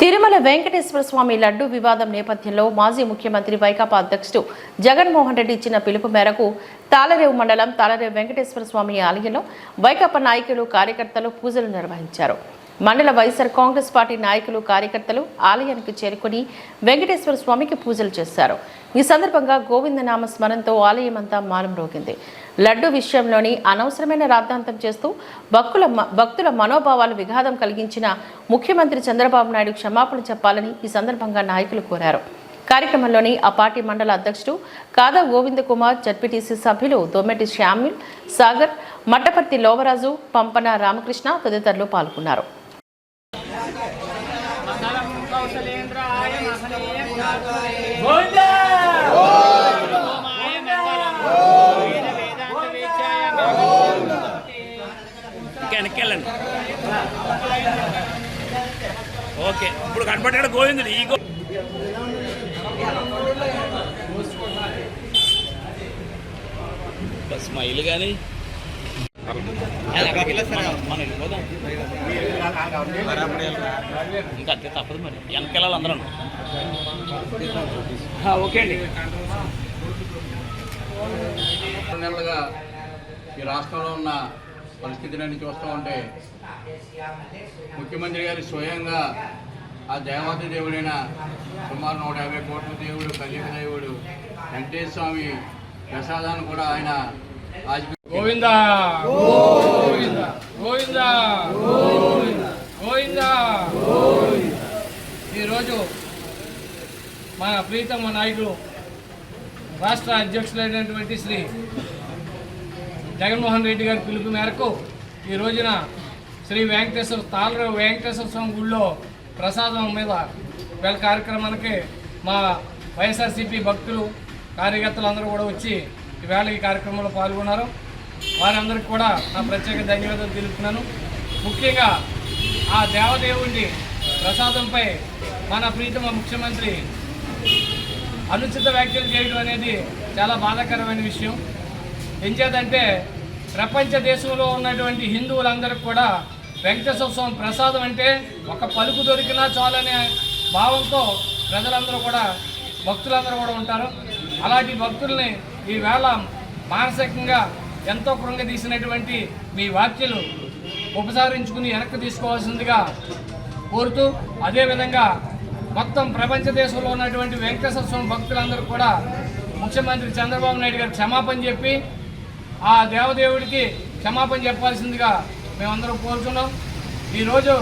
తిరుమల వెంకటేశ్వర స్వామి లడ్డు వివాదం నేపథ్యంలో మాజీ ముఖ్యమంత్రి వైకాపా అధ్యక్షుడు జగన్మోహన్ రెడ్డి ఇచ్చిన పిలుపు మేరకు తాళరేవు మండలం తాళరేవు వెంకటేశ్వర స్వామి ఆలయంలో వైకాపా నాయకులు కార్యకర్తలు పూజలు నిర్వహించారు. మండల వైఎస్ఆర్ కాంగ్రెస్ పార్టీ నాయకులు కార్యకర్తలు ఆలయానికి చేరుకుని వెంకటేశ్వర స్వామికి పూజలు చేశారు. ఈ సందర్భంగా గోవిందనామ స్మరణతో ఆలయం అంతా మానం రోగింది. లడ్డు విషయంలోని అనవసరమైన రాద్ధాంతం చేస్తూ భక్తుల భక్తుల మనోభావాలు విఘాతం కలిగించిన ముఖ్యమంత్రి చంద్రబాబు నాయుడు క్షమాపణ చెప్పాలని ఈ సందర్భంగా నాయకులు కోరారు. కార్యక్రమంలోని ఆ పార్టీ మండల అధ్యక్షుడు కాదా గోవింద కుమార్ జడ్పీటీసీ సభ్యులు దొమ్మెటి శ్యామిల్ సాగర్ మట్టపర్తి లోవరాజు పంపన రామకృష్ణ తదితరులు పాల్గొన్నారు. వెనక్కెళ్ళండి. ఓకే ఇప్పుడు కనపడ్డాడు గోవిందుడు ఈ గో బస్ స్మైల్ కానీ ఇంకా అంతే తప్పదు మరి వెనకెళ్ళాలి అందరూ ఓకే అండి నెలలుగా ఈ రాష్ట్రంలో ఉన్న పరిస్థితులన్నీ చూస్తూ ఉంటే ముఖ్యమంత్రి గారు స్వయంగా ఆ దేవాది దేవుడైన సుమారు నూట యాభై కోట్ల దేవుడు కలియుగ దేవుడు వెంకటేశ్వర స్వామి ప్రసాదాన్ని కూడా ఆయన గోవిందా. గోవిందా. గోవిందా. గోవిందా. ఈరోజు మన ప్రీతమ నాయకులు రాష్ట్ర అధ్యక్షులైనటువంటి శ్రీ జగన్మోహన్ రెడ్డి గారి పిలుపు మేరకు ఈ రోజున శ్రీ వెంకటేశ్వర తాళరావు వెంకటేశ్వర స్వామి గుళ్ళో ప్రసాదం మీద వేల కార్యక్రమానికి మా వైఎస్ఆర్సీపీ భక్తులు కార్యకర్తలు అందరూ కూడా వచ్చి ఈవేళ ఈ కార్యక్రమంలో పాల్గొన్నారు. వారందరికీ కూడా నా ప్రత్యేక ధన్యవాదాలు తెలుపుతున్నాను. ముఖ్యంగా ఆ దేవదేవుడి ప్రసాదంపై మన ప్రీతమ ముఖ్యమంత్రి అనుచిత వ్యాఖ్యలు చేయడం అనేది చాలా బాధాకరమైన విషయం. ఎంచేదంటే ప్రపంచ దేశంలో ఉన్నటువంటి హిందువులందరికీ కూడా వెంకటేశ్వర స్వామి ప్రసాదం అంటే ఒక పలుకు దొరికినా చాలనే భావంతో ప్రజలందరూ కూడా భక్తులందరూ కూడా ఉంటారు. అలాంటి భక్తుల్ని ఈవేళ మానసికంగా ఎంతో కృంగదీసినటువంటి మీ వ్యాఖ్యలు ఉపసారించుకుని వెనక్కి తీసుకోవాల్సిందిగా కోరుతూ అదేవిధంగా మొత్తం ప్రపంచ దేశంలో ఉన్నటువంటి వెంకటేశ్వర స్వామి భక్తులందరూ కూడా ముఖ్యమంత్రి చంద్రబాబు నాయుడు గారు క్షమాపణ చెప్పి ఆ దేవదేవుడికి క్షమాపణ చెప్పాల్సిందిగా మేమందరం కోరుతున్నాం ఈరోజు